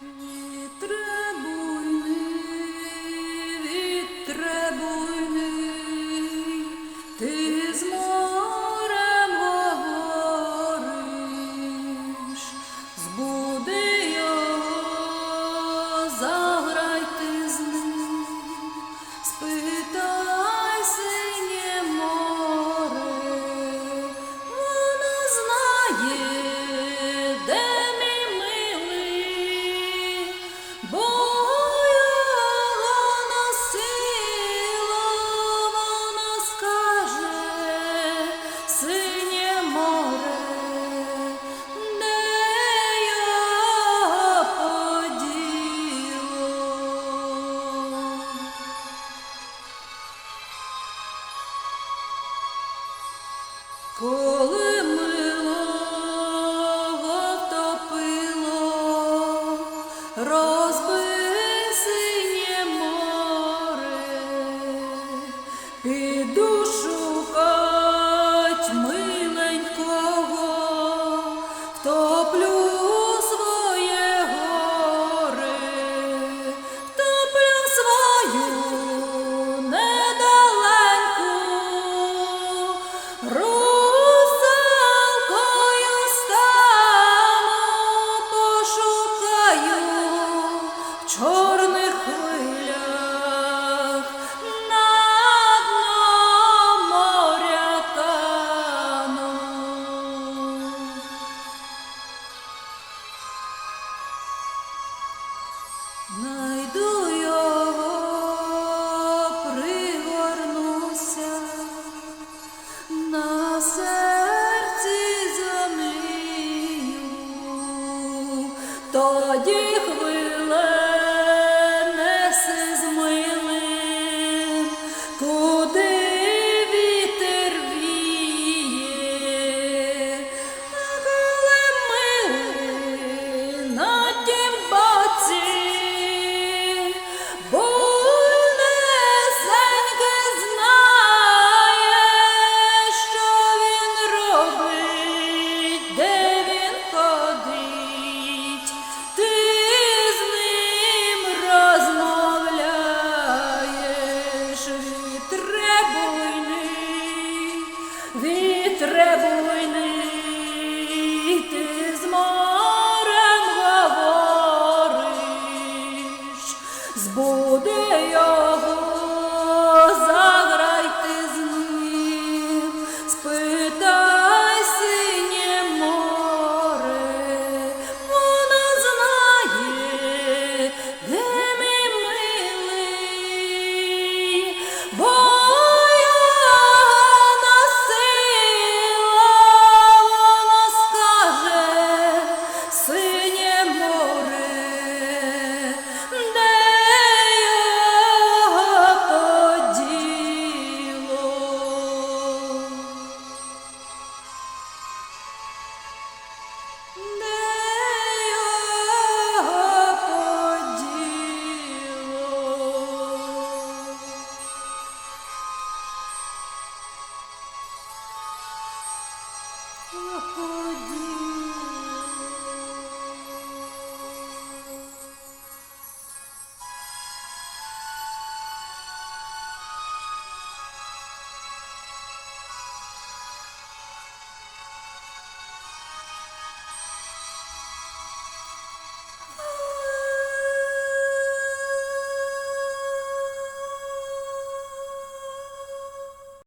Itra Коли милого втопило, роз... тоді хвиле неси змили. Вітре буйний, ти з морем говориш, збуде його.